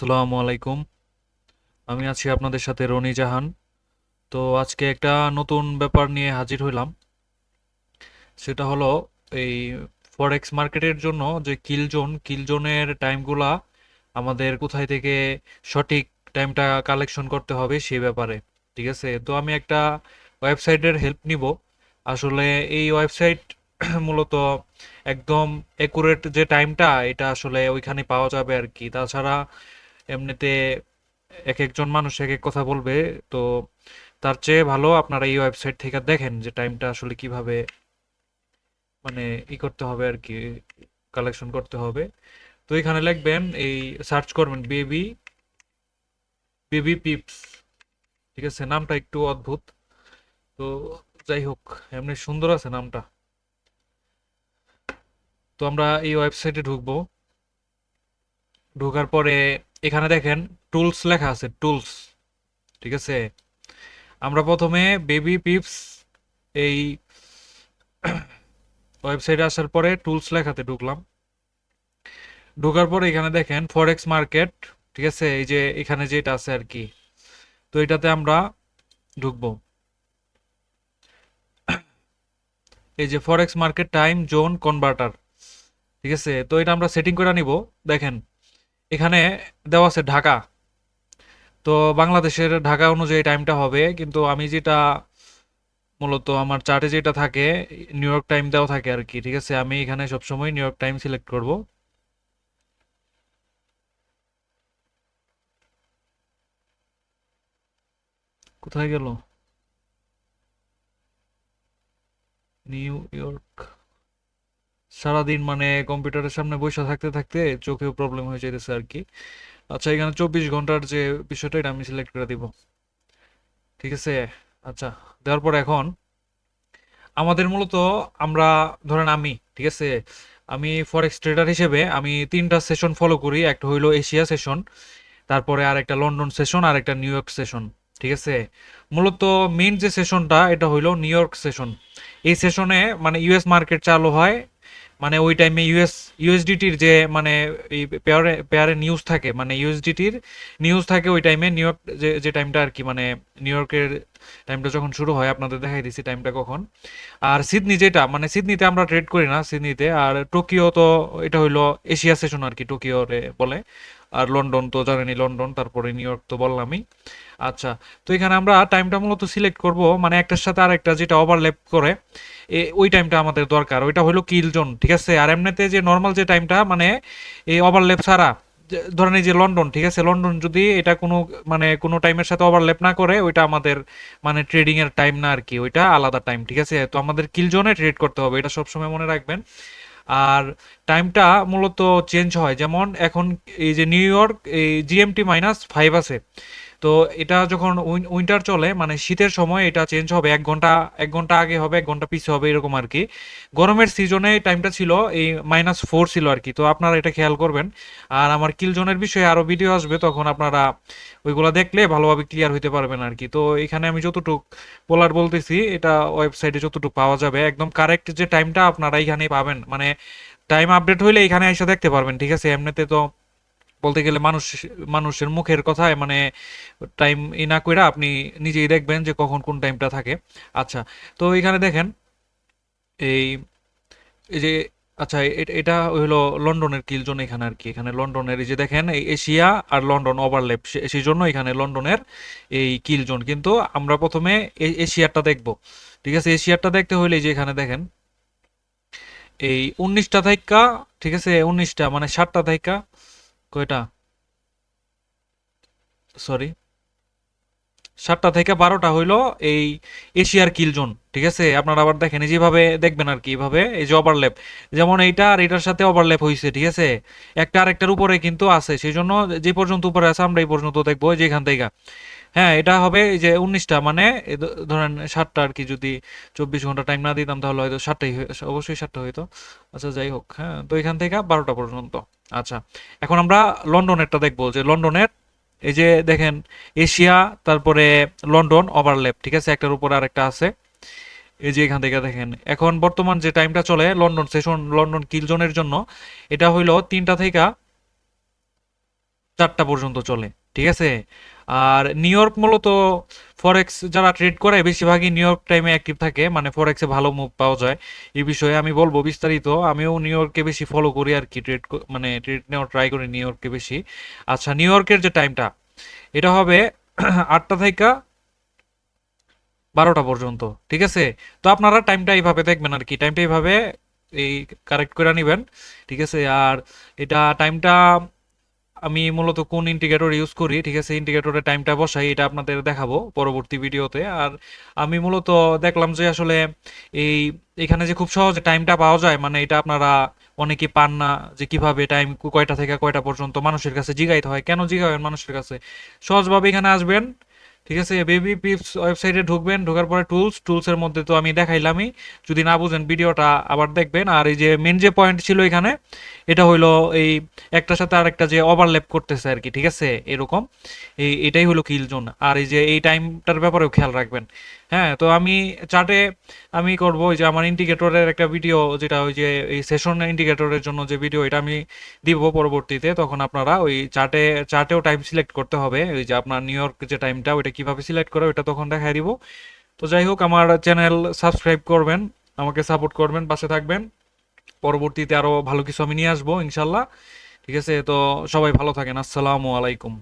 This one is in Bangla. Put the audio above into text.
আসসালামু আলাইকুম। আমি আছি আপনাদের সাথে রনি জাহান। তো আজকে একটা নতুন ব্যাপার নিয়ে হাজির হইলাম। সেটা হলো এই ফরেক্স মার্কেটের জন্য যে কিল জোন কিল জোনের টাইমগুলা আমাদের কোথায় থেকে সঠিক টাইমটা কালেকশন করতে হবে সেই ব্যাপারে, ঠিক আছে? তো আমি একটা ওয়েবসাইটের হেল্প নিব। আসলে এই ওয়েবসাইট মূলত একদম একুরেট যে টাইমটা, এটা আসলে ওইখানে পাওয়া যাবে আর কি। তাছাড়া এমনিতে এক একজন মানুষ এক এক কথা বলবে, তো তার চেয়ে ভালো আপনারা এই ওয়েবসাইট থেকে দেখেন যে টাইমটা আসলে কীভাবে মানে ই করতে হবে আর কি কালেকশন করতে হবে। তো এখানে লিখবেন, এই সার্চ করবেন বেবি বেবি পিপস ঠিক আছে? নামটা একটু অদ্ভুত। তো যাই হোক, এমনি সুন্দর আছে নামটা। তো আমরা এই ওয়েবসাইটে ঢুকবো। ঢোকার পরে এখানে দেখেন টুলস লেখা আছে টুলস ঠিক আছে? আমরা প্রথমে বেবি পিপস এই ওয়েবসাইটে আসার পরে টুলস লেখাতে ঢুকলাম। ঢোকার পরে এখানে দেখেন ফরেক্স মার্কেট ঠিক আছে? এই যে এখানে যেটা আছে আর কি। তো এটাতে আমরা ঢুকবো। এই যে forex market time zone converter ঠিক আছে? তো এটা আমরা সেটিং করে নিব। দেখেন এখানে দেওয়া আছে ঢাকা। তো বাংলাদেশের ঢাকা অনুযায়ী টাইমটা হবে, কিন্তু আমি যেটা মূলত আমার চার্টে যেটা থাকে নিউ ইয়র্ক টাইম দেওয়া থাকে আর কি, ঠিক আছে? আমি এখানে সবসময় নিউ ইয়র্ক টাইম সিলেক্ট করব। কোথায় গেল? নিউ ইয়র্ক সারাদিন মানে কম্পিউটারের সামনে বসে থাকতে থাকতে চোখেও প্রবলেম হয়ে যাইতেছে আর কি আচ্ছা এখানে চব্বিশ ঘণ্টার যে বিষয়টা, এটা আমি সিলেক্ট করে দিব। ঠিক আছে? আচ্ছা দেওয়ার পর এখন আমাদের মূলত আমরা, ধরেন আমি, ঠিক আছে? আমি ফরেক্স ট্রেডার হিসেবে আমি তিনটা সেশন ফলো করি। একটা হইল এশিয়া সেশন তারপরে আর একটা লন্ডন সেশন আর একটা নিউ ইয়র্ক সেশন ঠিক আছে? মূলত মেন যে সেশনটা এটা হইল নিউ ইয়র্ক সেশন এই সেশনে মানে ইউএস মার্কেট চালু হয় মানে ওই টাইমে ইউএস ইউএসডিটির যে মানে পেয়ারে পেয়ারে নিউজ থাকে মানে ইউএসডিটির নিউজ থাকে ওই টাইমে নিউ ইয়র্ক যে যে টাইমটা আর কি মানে নিউ ইয়র্কের টাইমটা যখন শুরু হয়, আপনাদের দেখাই দিচ্ছি টাইমটা কখন। আর সিডনি যেটা মানে সিডনিতে আমরা ট্রেড করি না সিডনিতে আর টোকিও তো এটা হইল এশিয়া সেশন আর কি টোকিওরে বলে। আর লন্ডন তো জানেনই লন্ডন তারপরে নিউ ইয়র্ক তো বললামই। আচ্ছা তো এখানে আমরা টাইমটা মূলত সিলেক্ট করব মানে একটার সাথে আর একটা যেটা ওভারল্যাপ করে ওই টাইমটা আমাদের দরকার। ওইটা হলো কিল জোন ঠিক আছে? আর এমনিতে যে নর্মাল যে টাইমটা মানে এই ওভারল্যাপ ছাড়া ধরেন এই যে লন্ডন, ঠিক আছে? লন্ডন যদি এটা কোনো মানে কোনো টাইমের সাথে ওভারল্যাপ না করে, ওইটা আমাদের মানে ট্রেডিং এর টাইম না আর কি ওইটা আলাদা টাইম ঠিক আছে? তো আমাদের কিল জোনে ট্রেড করতে হবে, এটা সবসময় মনে রাখবেন। আর টাইমটা মূলত চেঞ্জ হয়, যেমন এখন এই যে নিউ ইয়র্ক এই জিএমটি মাইনাস ফাইভ আছে। তো এটা যখন উইন্টার চলে মানে শীতের সময় এটা চেঞ্জ হবে, এক ঘণ্টা এক ঘণ্টা আগে হবে, এক ঘণ্টা পিছিয়ে হবে, এরকম আর কি। গরমের সিজনে টাইমটা ছিল, এই মাইনাস ফোর ছিল আর কি। তো আপনারা এটা খেয়াল করবেন। আর আমার কিল জোনের বিষয়ে আরও ভিডিও আসবে, তখন আপনারা ওইগুলো দেখলে ভালোভাবে ক্লিয়ার হইতে পারবেন আর কি। তো এখানে আমি যতটুক বলার বলতেছি, এটা ওয়েবসাইটে যতটুকু পাওয়া যাবে। একদম কারেক্ট যে টাইমটা আপনারা এখানে পাবেন। মানে টাইম আপডেট হইলে এখানে এসে দেখতে পারবেন, ঠিক আছে? এমনিতে তো বলতে গেলে মানুষ, মানুষের মুখের কথায় মানে টাইম ই না কইরা আপনি নিজেই দেখবেন যে কখন কোন টাইমটা থাকে। আচ্ছা তো এখানে দেখেন, এই যে আচ্ছা এটা হলো লন্ডনের কিল জোন এখানে আর কি। এখানে লন্ডনের, এই যে দেখেন, এই এশিয়া আর লন্ডন ওভারল্যাপ সেই জন্য এখানে লন্ডনের এই কিল জোন। কিন্তু আমরা প্রথমে এশিয়ারটা দেখব। ঠিক আছে, এশিয়ারটা দেখতে হইলে যে এখানে দেখেন, এই উনিশটা থাইকা ঠিক আছে, উনিশটা মানে ষাটটা থাইকা কয়টা? সরি সাতটা থেকে বারোটা হইল এই এশিয়ার কিল জোন, ঠিক আছে? আপনারা আবার দেখেন যেভাবে দেখবেন আর কি, এইভাবে, এই যে ওভারল্যাপ যেমন এইটা আর এটার সাথে ওভারল্যাপ হয়েছে ঠিক আছে? একটা আরেকটার উপরে কিন্তু আছে সেই জন্য যে পর্যন্ত উপরে আছে, আমরা এই পর্যন্ত দেখব যে এখান থেকে। হ্যাঁ এটা হবে এই যে উনিশটা মানে ধরেন সাতটা আর কি, যদি চব্বিশ ঘণ্টা টাইম না দিতাম, তাহলে হয়তো সাতটাই অবশ্যই সাতটা হইতো। আচ্ছা যাই হোক হ্যাঁ তো এখান থেকে বারোটা পর্যন্ত। আচ্ছা এখন আমরা লন্ডনেরটা দেখব, যে লন্ডনের এই যে দেখেন, এশিয়া, তারপরে লন্ডন ওভারল্যাপ ঠিক আছে? একটার উপর আরেকটা আছে। এই যে এখান থেকে দেখেন, এখন বর্তমান যে টাইমটা চলে, লন্ডন সেশন লন্ডন কিলজনের জন্য, এটা হইল তিনটা থেকে চারটা পর্যন্ত চলে, ঠিক আছে? আর নিউ ইয়র্ক মূলত ফরেক্স যারা ট্রেড করে, বেশিরভাগই নিউ ইয়র্ক টাইমে অ্যাক্টিভ থাকে মানে ফরেক্সে ভালো মুভ পাওয়া যায়। এই বিষয়ে আমি বলব বিস্তারিত, আমিও নিউ ইয়র্কে বেশি ফলো করি আর কি ট্রেড মানে ট্রেড নেওয়ার ট্রাই করি নিউ ইয়র্কে বেশি। আচ্ছা নিউ ইয়র্কের যে টাইমটা এটা হবে আটটা থেকে বারোটা পর্যন্ত, ঠিক আছে? তো আপনারা টাইমটা এইভাবে দেখবেন আর কি টাইমটা এইভাবে এই কারেক্ট করে নেবেন, ঠিক আছে? আর এটা টাইমটা আমি মূলত কোন ইন্ডিকেটর ইউজ করি, ঠিক আছে? ইন্ডিকেটরের টাইমটা বসাই, এটা আপনাদের দেখাবো পরবর্তী ভিডিওতে আর আমি মূলত দেখলাম যে আসলে এই, এখানে যে খুব সহজে টাইমটা পাওয়া যায় মানে এটা আপনারা অনেকে পান না যে কীভাবে টাইম কয়টা থেকে কয়টা পর্যন্ত মানুষের কাছে জিগাইতে হয়। কেন জিগাবেন মানুষের কাছে? সহজভাবে এখানে আসবেন ঠিক আছে বেবি পিপস ওয়েবসাইটে ঢুকবেন, ঢোকার পরে টুলস টুলসের মধ্যে তো আমি দেখাইলামই। যদি না বুঝেন ভিডিওটা আবার দেখবেন। আর এই যে মেন যে পয়েন্ট ছিল এখানে, এটা হইল এই একটার সাথে আরেকটা যে ওভারল্যাপ করতেছে আর কি, ঠিক আছে? এরকম। এই, এটাই হলো কিল জোন আর এই যে এই টাইমটার ব্যাপারেও খেয়াল রাখবেন। হ্যাঁ তো আমি চার্টে আমি করব ওই যে আমার ইন্ডিকেটরের একটা ভিডিও যেটা ওই যে এই সেশন ইন্ডিকেটরের জন্য যে ভিডিও এটা আমি দিব পরবর্তীতে। তখন আপনারা ওই চার্টে চার্টেও টাইম সিলেক্ট করতে হবে। ওই যে আপনার নিউ ইয়র্ক যে টাইমটা ওইটা কীভাবে সিলেক্ট করে, ওইটা তখন দেখাই দিব। তো যাই হোক, আমার চ্যানেল সাবস্ক্রাইব করবেন, আমাকে সাপোর্ট করবেন, পাশে থাকবেন। পরবর্তীতে আরও ভালো কিছু আমি নিয়ে আসব, ইনশাল্লাহ। ঠিক আছে, তো সবাই ভালো থাকেন। আসসালামু আলাইকুম।